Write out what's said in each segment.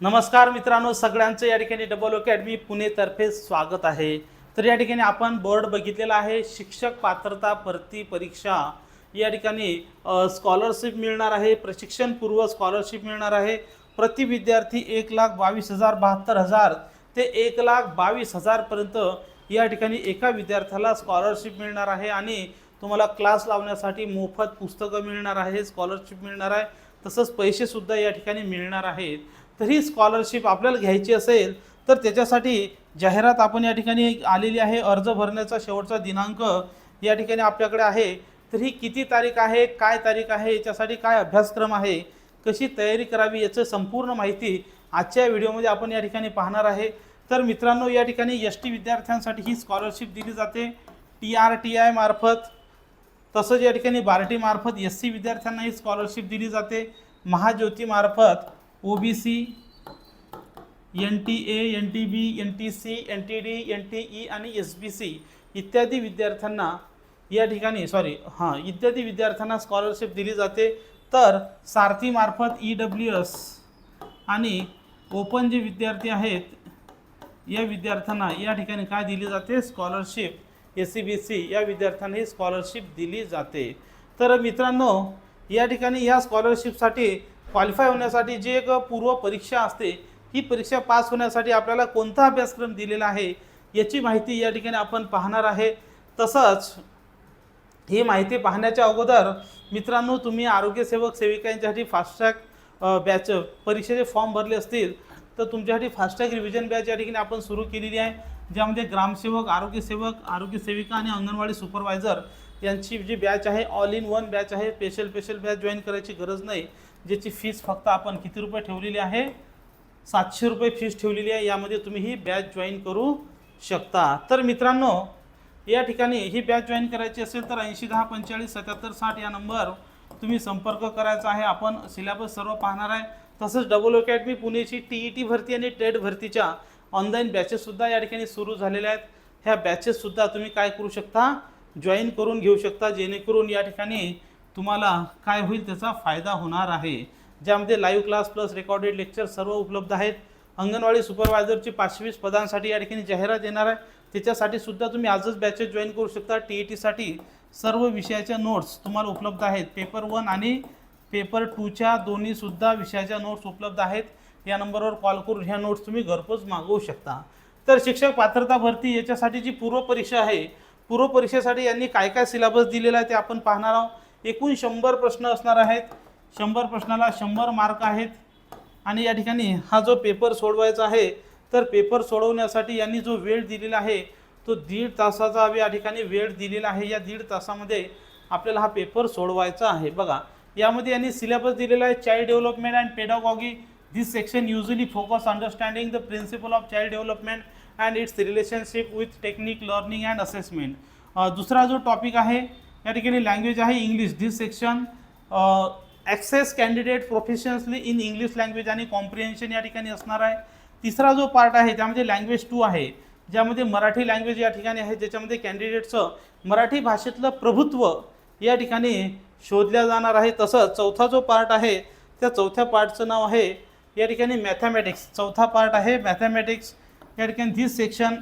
नमस्कार मित्रांनो सगळ्यांचं या ठिकाणी डबल अकॅडमी पुणेतर्फे स्वागत आहे. तर या ठिकाणी आपण बोर्ड बघितलेला आहे. शिक्षक पात्रता भरती परीक्षा या ठिकाणी स्कॉलरशिप मिळणार आहे. प्रशिक्षणपूर्व स्कॉलरशिप मिळणार आहे. प्रति विद्यार्थी एक लाख बावीस हजार बहात्तर हजार ते एक लाख बावीस हजारपर्यंत या ठिकाणी एका विद्यार्थ्याला स्कॉलरशिप मिळणार आहे. आणि तुम्हाला क्लास लावण्यासाठी मोफत पुस्तकं मिळणार आहे स्कॉलरशिप मिळणार आहे. तसंच पैसेसुद्धा या ठिकाणी मिळणार आहेत. तर ही स्कॉलरशिप आपल्याला घ्यायची असेल तर त्याच्यासाठी जाहिरात आपण या ठिकाणी आलेली आहे. अर्ज भरण्याचा शेवटचा दिनांक या ठिकाणी आपल्याकडे आहे. तर ही किती तारीख आहे काय तारीख आहे याच्यासाठी काय अभ्यासक्रम आहे कशी तयारी करावी याचं संपूर्ण माहिती आजच्या व्हिडिओमध्ये आपण या ठिकाणी पाहणार आहे. तर मित्रांनो या ठिकाणी एस टी विद्यार्थ्यांसाठी ही स्कॉलरशिप दिली जाते. टी आर टी आय मार्फत. तसंच या ठिकाणी बार्टीमार्फत एस सी विद्यार्थ्यांना ही स्कॉलरशिप दिली जाते. महाज्योतीमार्फत O B C N T A N T B N T C N T D N T E आणि एस बी सी इत्यादी विद्यार्थ्यांना या ठिकाणी सॉरी हां इत्यादी विद्यार्थ्यांना स्कॉलरशिप दिली जाते. तर सारथीमार्फत ई डब्ल्यू एस आणि ओपन जे विद्यार्थी आहेत या विद्यार्थ्यांना या ठिकाणी काय दिली जाते? Scholarship S C B C या विद्यार्थ्यांना ही स्कॉलरशिप दिली जाते. तर मित्रांनो या ठिकाणी या स्कॉलरशिपसाठी क्वालिफाय होण्यासाठी जी एक पूर्व परीक्षा असते ही परीक्षा पास होण्यासाठी आपल्याला कोणता अभ्यासक्रम दिलेला आहे याची माहिती या ठिकाणी आपण पाहणार आहे. तसंच ही माहिती पाहण्याच्या अगोदर मित्रांनो तुम्ही आरोग्यसेवक सेविकांच्यासाठी फास्टॅग बॅच परीक्षेचे फॉर्म भरले असतील तर तुमच्यासाठी फास्टॅग रिव्हिजन बॅच या ठिकाणी आपण सुरू केलेली आहे. ज्यामध्ये ग्रामसेवक आरोग्यसेवक आरोग्यसेविका आणि अंगणवाडी सुपरवायझर यांची जी बॅच आहे ऑल इन वन बॅच आहे. स्पेशल स्पेशल बॅच जॉईन करायची गरज नाही. ज्याची फीस फक्त आपण किती रुपये ठेवलेली आहे? सातशे रुपये फीस ठेवलेली आहे. यामध्ये तुम्ही ही बॅच जॉईन करू शकता. तर मित्रांनो या ठिकाणी ही बॅच जॉईन करायची असेल तर ऐंशी दहा पंचेचाळीस सत्याहत्तर साठ या नंबर तुम्ही संपर्क करायचा आहे. आपण सिलेबस सर्व पाहणार आहे. तसंच डबल अकॅडमी पुणेची टी ई टी भरती आणि टेट भरतीच्या ऑनलाईन बॅचेससुद्धा या ठिकाणी सुरू झालेल्या आहेत. ह्या बॅचेससुद्धा तुम्ही काय करू शकता? जॉईन करून घेऊ शकता. जेणेकरून या ठिकाणी तुम्हाला काय होईल त्याचा फायदा होणार आहे. ज्यामध्ये live class plus recorded lecture सर्व उपलब्ध आहेत. अंगणवाडी सुपरवायझरची पाचशे वीस पदांसाठी या ठिकाणी जाहिरात येणार आहे. त्याच्यासाठी सुद्धा तुम्ही आजच बॅचेस जॉईन करू शकता. टी ई टीसाठी सर्व विषयाच्या नोट्स तुम्हाला उपलब्ध आहेत. पेपर वन आणि पेपर टूच्या दोन्हीसुद्धा विषयाच्या नोट्स उपलब्ध आहेत. या नंबरवर कॉल करून ह्या नोट्स तुम्ही घरपोच मागवू शकता. तर शिक्षक पात्रता भरती याच्यासाठी जी पूर्व परीक्षा आहे पूर्व परीक्षेसाठी यांनी काय काय सिलेबस दिलेला आहे ते आपण पाहणार आहोत. एकूण शंभर प्रश्न असणार आहेत. शंभर प्रश्नाला शंभर मार्क आहेत. आणि या ठिकाणी हा जो पेपर सोडवायचा आहे तर पेपर सोडवण्यासाठी यांनी जो वेळ दिलेला आहे तो दीड तासाचा या ठिकाणी वेळ दिलेला आहे. या दीड तासामध्ये आपल्याला हा पेपर सोडवायचा आहे. बघा यामध्ये यांनी सिलेबस दिलेला आहे child development and pedagogy this section usually focus understanding the principle of child development and its relationship with technique learning and assessment दुसरा जो टॉपिक आहे या ठिकाणी लँग्वेज आहे English this section access candidate professionally in English language आणि comprehension या ठिकाणी असणार आहे. तिसरा जो पार्ट आहे त्यामध्ये लँग्वेज टू आहे ज्यामध्ये मराठी लँग्वेज या ठिकाणी आहे ज्याच्यामध्ये कॅन्डिडेटचं मराठी भाषेतलं प्रभुत्व या ठिकाणी शोधल्या जाणार आहे. तसंच चौथा जो पार्ट आहे त्या चौथ्या पार्टचं नाव आहे या ठिकाणी मॅथमॅटिक्स चौथा पार्ट आहे मॅथमॅटिक्स या ठिकाणी this section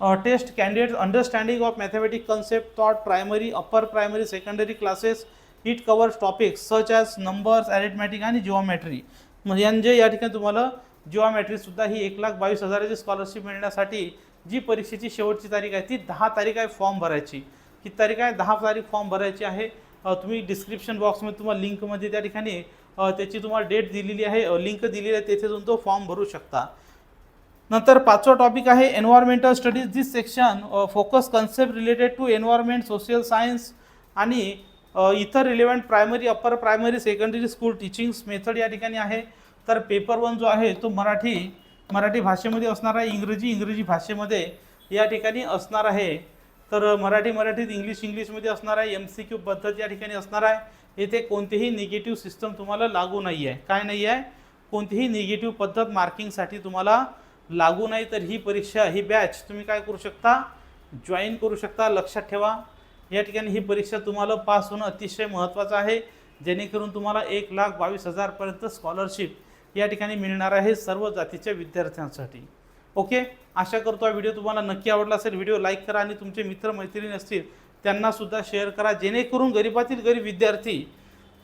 test candidate understanding of mathematic concept thought primary upper primary secondary classes it covers topics such as numbers arithmetic आणि जिओमॅट्री म्हणजे या ठिकाणी तुम्हाला जिओमॅट्रीसुद्धा ही एक लाख बावीस हजाराची स्कॉलरशिप मिळण्यासाठी जी परीक्षेची शेवटची तारीख आहे ती दहा तारीख आहे फॉर्म भरायची. किती तारीख आहे? दहा तारीख फॉर्म भरायची आहे. तुम्ही डिस्क्रिप्शन बॉक्समध्ये तुम्हाला लिंकमध्ये त्या ठिकाणी त्याची तुम्हाला डेट दिलेली आहे. लिंक दिलेली आहे तेथे जाऊन तो फॉर्म भरू शकता. नंतर पाचवा टॉपिक आहे environmental studies this section focus concept related to environment social science आणि uh, इतर relevant primary upper primary secondary school teachings method या ठिकाणी आहे. तर पेपर वन जो आहे तो मराठी मराठी भाषेमध्ये असणार आहे. इंग्रजी इंग्रजी भाषेमध्ये या ठिकाणी असणार आहे. तर uh, मराठी मराठीत इंग्लिश इंग्लिशमध्ये असणार आहे. एम सी क्यू पद्धत या ठिकाणी असणार आहे. येथे कोणतीही निगेटिव्ह सिस्टम तुम्हाला लागू नाही आहे काय नाही आहे कोणतीही निगेटिव्ह पद्धत मार्किंगसाठी तुम्हाला लागू नाही तर ही परीक्षा ही बॅच तुम्ही काय करू शकता? जॉईन करू शकता. लक्षात ठेवा. या ठिकाणी ही परीक्षा तुम्हाला पास होणं अतिशय महत्त्वाचं आहे. जेणेकरून तुम्हाला एक लाख बावीस हजारपर्यंत स्कॉलरशिप या ठिकाणी मिळणार आहे सर्व जातीच्या विद्यार्थ्यांसाठी. ओके आशा करतो हा व्हिडिओ तुम्हाला नक्की आवडला असेल. व्हिडिओ लाईक करा आणि तुमचे मित्र मैत्रिणी असतील त्यांनासुद्धा शेअर करा. जेणेकरून गरीबातील गरीब विद्यार्थी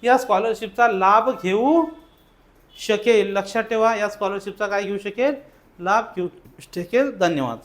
या स्कॉलरशिपचा लाभ घेऊ शकेल. लक्षात ठेवा या स्कॉलरशिपचा काय घेऊ शकेल? लाभ घेऊ. शकेल धन्यवाद.